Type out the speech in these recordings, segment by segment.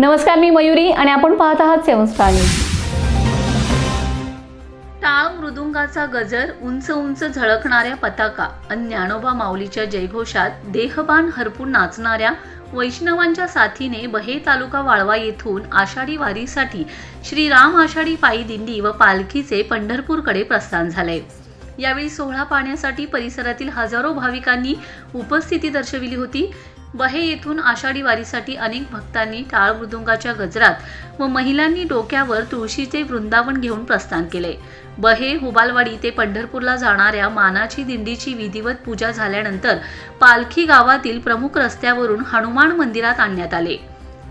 नमस्कार मी मयुरी आणि आपण पाहत आहात सेवन स्टार न्यूज. टाळ मृदुंगाचा गजर उंच उंच झळकणाऱ्या पताका आणि ज्ञानोबा माऊलीच्या जयघोषात देहबान हरपून नाचणाऱ्या वैष्णवांच्या साथीने बहे तालुका वाळवा येथून आषाढी वारीसाठी श्रीराम आषाढी पायी दिंडी व पालखीचे पंढरपूरकडे प्रस्थान झाले. यावेळी सोहळा पाहण्यासाठी परिसरातील हजारो भाविकांनी उपस्थिती दर्शविली होती. बहे येथून आषाढी वारीसाठी अनेक भक्तांनी टाळ मृदुंगाच्या गजरात व महिलांनी डोक्यावर तुळशीचे वृंदावन घेऊन प्रस्थान केले. बहे हुबालवाडी ते पंढरपूरला जाणाऱ्या मानाची दिंडीची विधिवत पूजा झाल्यानंतर पालखी गावातील प्रमुख रस्त्यावरून हनुमान मंदिरात आणण्यात आले.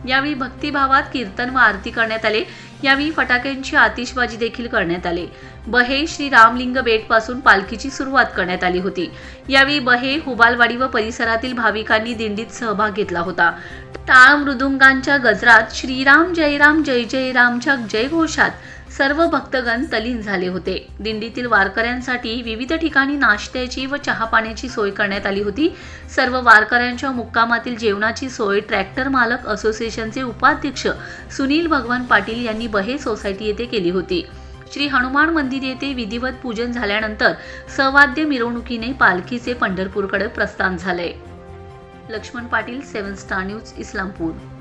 यावेळी भक्तिभावात कीर्तन व आरती करण्यात आले. यावेळी फटाक्यांची आतिषबाजी देखील करण्यात आले. बहे श्री रामलिंग बेटपासून पालखीची सुरुवात करण्यात आली होती. यावेळी बहे हुबालवाडी व परिसरातील भाविकांनी दिंडीत सहभाग घेतला होता. टाळ मृदुंगांच्या गजरात श्रीराम जयराम जय जय रामच्या जयघोषात सर्व भक्तगण तलीन झाले होते. दिंडीतील वारकऱ्यांसाठी विविध ठिकाणी नाश्त्याची व चहापाण्याची सोय करण्यात आली होती. सर्व वारकऱ्यांच्या मुक्कामातील जेवणाची सोय ट्रॅक्टर मालक असोसिएशनचे उपाध्यक्ष सुनील भगवान पाटील यांनी बहे सोसायटी येथे केली होती. श्री हनुमान मंदिर येथे विधिवत पूजन झाल्यानंतर सवाद्य मिरवणुकीने पालखीचे पंढरपूरकडे प्रस्थान झाले. Laxman Patil seven star news Islampur.